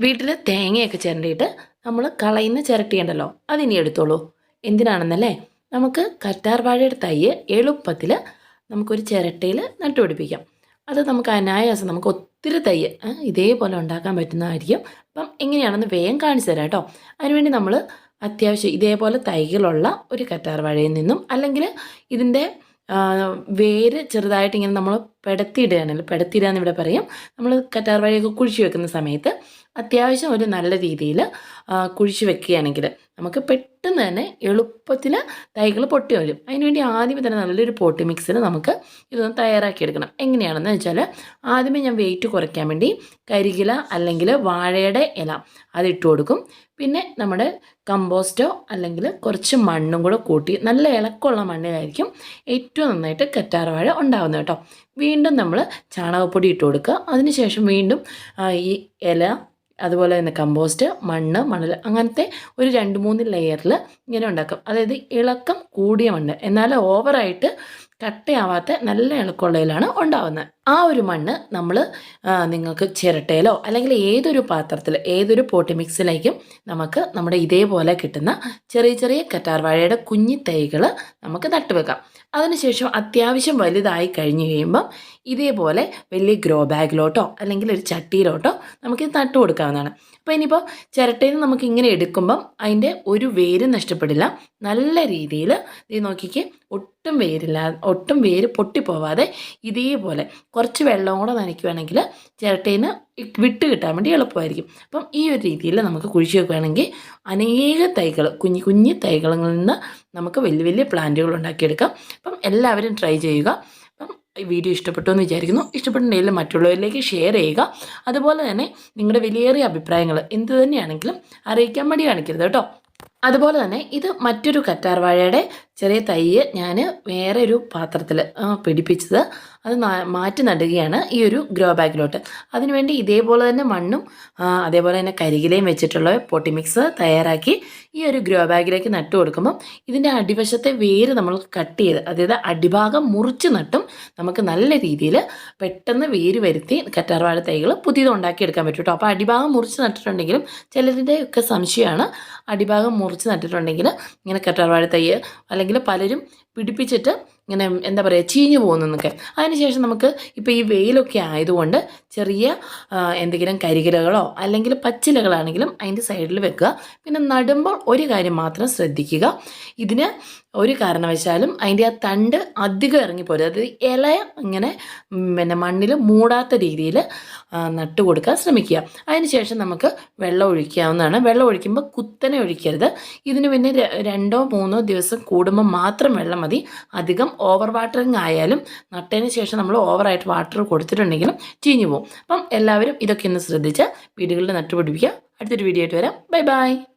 വീട്ടിൽ തേങ്ങയൊക്കെ ചിരണ്ടിയിട്ട് നമ്മൾ കളയുന്ന ചിരട്ടിയുണ്ടല്ലോ അതിനി എടുത്തോളൂ. എന്തിനാണെന്നല്ലേ? നമുക്ക് കറ്റാർ വാഴയുടെ തൈ എളുപ്പത്തിൽ നമുക്കൊരു ചിരട്ടയിൽ നട്ടുപിടിപ്പിക്കാം. അത് നമുക്ക് അനായാസം നമുക്ക് ഒത്തിരി തൈ ഇതേപോലെ ഉണ്ടാക്കാൻ പറ്റുന്നതായിരിക്കും. അപ്പം എങ്ങനെയാണെന്ന് വേഗം കാണിച്ചു തരാം കേട്ടോ. അതിനുവേണ്ടി നമ്മൾ അത്യാവശ്യം ഇതേപോലെ തൈകളുള്ള ഒരു കറ്റാർ വാഴയിൽ നിന്നും അല്ലെങ്കിൽ ഇതിന്റെ വേര് ചെറുതായിട്ട് ഇങ്ങനെ നമ്മൾ പെടത്തിയിടുകയാണല്ലോ പെടത്തിയിടുക എന്ന് ഇവിടെ പറയും. നമ്മൾ കറ്റാർ വാഴയൊക്കെ കുഴിച്ചു വെക്കുന്ന സമയത്ത് അത്യാവശ്യം ഒരു നല്ല രീതിയിൽ കുഴിച്ചു വെക്കുകയാണെങ്കിൽ നമുക്ക് പെട്ടെന്ന് തന്നെ എളുപ്പത്തിൽ തൈകൾ പൊട്ടി വരും. അതിനുവേണ്ടി ആദ്യമേ തന്നെ നല്ലൊരു പോട്ടി മിക്സിൽ നമുക്ക് ഇതൊന്ന് തയ്യാറാക്കിയെടുക്കണം എങ്ങനെയാണെന്ന് വെച്ചാൽ ആദ്യമേ ഞാൻ വെയിറ്റ് കുറയ്ക്കാൻ വേണ്ടി കരികില അല്ലെങ്കിൽ വാഴയുടെ ഇല അതിട്ട് കൊടുക്കും. പിന്നെ നമ്മുടെ കമ്പോസ്റ്റോ അല്ലെങ്കിൽ കുറച്ച് മണ്ണും കൂടെ കൂട്ടി നല്ല ഇളക്കമുള്ള മണ്ണിലായിരിക്കും ഏറ്റവും നന്നായിട്ട് കറ്റാർവാഴ ഉണ്ടാകുന്നത് കേട്ടോ. വീണ്ടും നമ്മൾ ചാണകപ്പൊടി ഇട്ട് കൊടുക്കുക. അതിനുശേഷം വീണ്ടും ഈ ഇല അതുപോലെ തന്നെ കമ്പോസ്റ്റ് മണ്ണ് മണൽ അങ്ങനത്തെ ഒരു രണ്ട് മൂന്ന് ലെയറിൽ ഇങ്ങനെ ഉണ്ടാക്കും. അതായത് ഇളക്കം കൂടിയ മണ്ണ്. എന്നാൽ ഓവറായിട്ട് കട്ടയാവാത്ത നല്ല ഇളക്കമുള്ളതിലാണ് ഉണ്ടാവുന്നത്. ആ ഒരു മണ്ണ് നമ്മൾ നിങ്ങൾക്ക് ചിരട്ടയിലോ അല്ലെങ്കിൽ ഏതൊരു പാത്രത്തിൽ ഏതൊരു പോട്ടി മിക്സിലേക്കും നമുക്ക് നമ്മുടെ ഇതേപോലെ കിട്ടുന്ന ചെറിയ ചെറിയ കറ്റാർവാഴയുടെ കുഞ്ഞി തൈകൾ നമുക്ക് നട്ടുവെക്കാം. അതിനുശേഷം അത്യാവശ്യം വലുതായി കഴിഞ്ഞ് കഴിയുമ്പം ഇതേപോലെ വലിയ ഗ്രോ ബാഗിലോട്ടോ അല്ലെങ്കിൽ ഒരു ചട്ടിയിലോട്ടോ നമുക്ക് നട്ടു കൊടുക്കാവുന്നതാണ്. അപ്പോൾ ഇനിയിപ്പോൾ ചിരട്ടയിൽ നിന്ന് നമുക്ക് ഇങ്ങനെ എടുക്കുമ്പം അതിന്റെ ഒരു വേര് നഷ്ടപ്പെടില്ല. നല്ല രീതിയിൽ ഇത് നോക്കിക്ക് ഒട്ടും വേരില്ല ഒട്ടും വേര് പൊട്ടിപ്പോവാതെ ഇതേപോലെ കുറച്ച് വെള്ളം കൂടെ നനയ്ക്കുകയാണെങ്കിൽ ചിരട്ടയിൽ നിന്ന് വിട്ട് കിട്ടാൻ വേണ്ടി എളുപ്പമായിരിക്കും. അപ്പം ഈ ഒരു രീതിയിൽ നമുക്ക് കുഴിച്ച് വെക്കുകയാണെങ്കിൽ അനേക തൈകൾ കുഞ്ഞു കുഞ്ഞു തൈകളിൽ നിന്ന് നമുക്ക് വലിയ വലിയ പ്ലാന്റുകൾ ഉണ്ടാക്കിയെടുക്കാം. അപ്പം എല്ലാവരും ട്രൈ ചെയ്യുക. അപ്പം ഈ വീഡിയോ ഇഷ്ടപ്പെട്ടു എന്ന് വിചാരിക്കുന്നു. ഇഷ്ടപ്പെട്ടുണ്ടെങ്കിൽ മറ്റുള്ളവരിലേക്ക് ഷെയർ ചെയ്യുക. അതുപോലെ തന്നെ നിങ്ങളുടെ വിലയേറിയ അഭിപ്രായങ്ങൾ എന്ത് തന്നെയാണെങ്കിലും അറിയിക്കാൻ മടി കാണിക്കരുത് കേട്ടോ. അതുപോലെ തന്നെ ഇത് മറ്റൊരു കറ്റാർവാഴയുടെ ചെറിയ തൈയ് ഞാൻ വേറെ ഒരു പാത്രത്തിൽ പിടിപ്പിച്ചത്. അത് മാറ്റി നടുകയാണ് ഈ ഒരു ഗ്രോ ബാഗിലോട്ട്. അതിനുവേണ്ടി ഇതേപോലെ തന്നെ മണ്ണും അതേപോലെ തന്നെ കരികിലയും വെച്ചിട്ടുള്ള പൊട്ടി മിക്സ് തയ്യാറാക്കി ഈ ഒരു ഗ്രോ ബാഗിലേക്ക് നട്ടു കൊടുക്കുമ്പം ഇതിന്റെ അടിവശത്തെ വേര് നമ്മൾ കട്ട് ചെയ്ത് അതായത് അടിഭാഗം മുറിച്ച് നട്ടും നമുക്ക് നല്ല രീതിയിൽ പെട്ടെന്ന് വേര് വരുത്തി കറ്റാർവാഴ തൈകൾ പുതിയത് ഉണ്ടാക്കിയെടുക്കാൻ പറ്റും കേട്ടോ അപ്പോൾ അടിഭാഗം മുറിച്ച് നട്ടിട്ടുണ്ടെങ്കിലും ചിലരുടെയൊക്കെ സംശയമാണ്. അടിഭാഗം മുറിച്ച് നട്ടിട്ടുണ്ടെങ്കിൽ ഇങ്ങനെ കറ്റാർവാഴ തൈ പലരും പിടിപ്പിച്ചിട്ട് ഇങ്ങനെ എന്താ പറയുക ചീഞ്ഞു പോകുന്നതൊക്കെ. അതിനുശേഷം നമുക്ക് ഇപ്പോൾ ഈ വെയിലൊക്കെ ആയതുകൊണ്ട് ചെറിയ എന്തെങ്കിലും കരികിലകളോ അല്ലെങ്കിൽ പച്ചിലകളാണെങ്കിലും അതിന്റെ സൈഡിൽ വെക്കുക. പിന്നെ നടുമ്പോൾ ഒരു കാര്യം മാത്രം ശ്രദ്ധിക്കുക. ഇതിന് ഒരു കാരണവശാലും അതിന്റെ ആ തണ്ട് അധികം ഇറങ്ങിപ്പോരുത് അതായത് ഇല ഇങ്ങനെ പിന്നെ മണ്ണിൽ മൂടാത്ത രീതിയിൽ നട്ടു കൊടുക്കാൻ ശ്രമിക്കുക. അതിനുശേഷം നമുക്ക് വെള്ളം ഒഴിക്കാവുന്നതാണ്. വെള്ളം ഒഴിക്കുമ്പോൾ കുത്തനെ ഒഴിക്കരുത്. ഇതിന് പിന്നെ രണ്ടോ മൂന്നോ ദിവസം കൂടുമ്പോൾ മാത്രം വെള്ളം മതി. അധികം ഓവർ വാട്ടറിങ് ആയാലും നട്ടതിന് ശേഷം നമ്മൾ ഓവറായിട്ട് വാട്ടർ കൊടുത്തിട്ടുണ്ടെങ്കിലും ചീഞ്ഞു പോകും അപ്പം എല്ലാവരും ഇതൊക്കെ ഒന്ന് ശ്രദ്ധിച്ച് വീടുകളിൽ നട്ടുപിടിപ്പിക്കുക. അടുത്തൊരു വീഡിയോ ആയിട്ട് വരാം. Bye bye